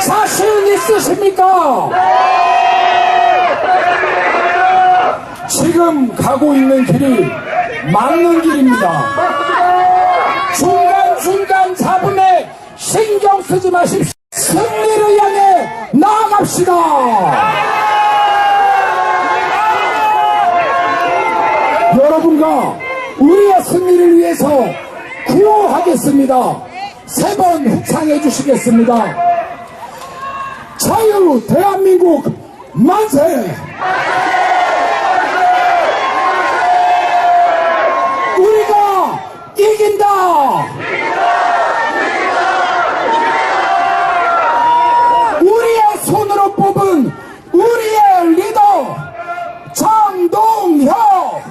사실 있으십니까? 지금 가고 있는 길이 맞는 길입니다. 중간중간 잡음에 신경 쓰지 마십시오. 승리를 향해 나아갑시다. 여러분과 우리의 승리를 위해서 구호하겠습니다. 세 번 후창해 주시겠습니다. 자유 대한민국 만세! 우리가 이긴다! 우리의 손으로 뽑은 우리의 리더 장동혁!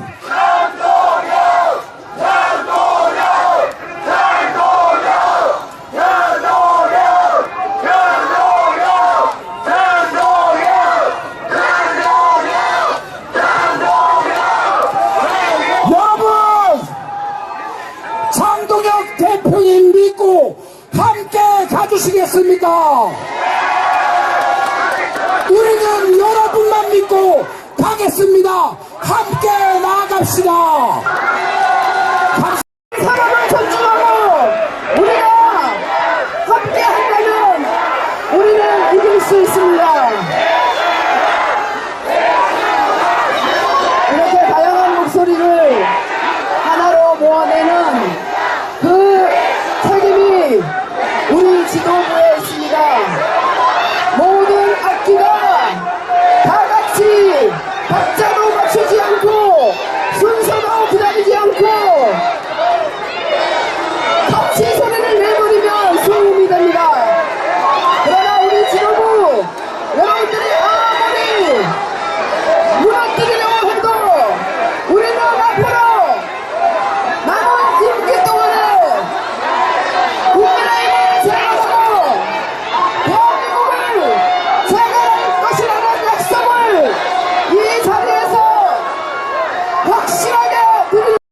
여러분! 장동혁 대표님 믿고 함께 가주시겠습니까? 우리는 여러분만 믿고 가겠습니다. 함께 나아갑시다.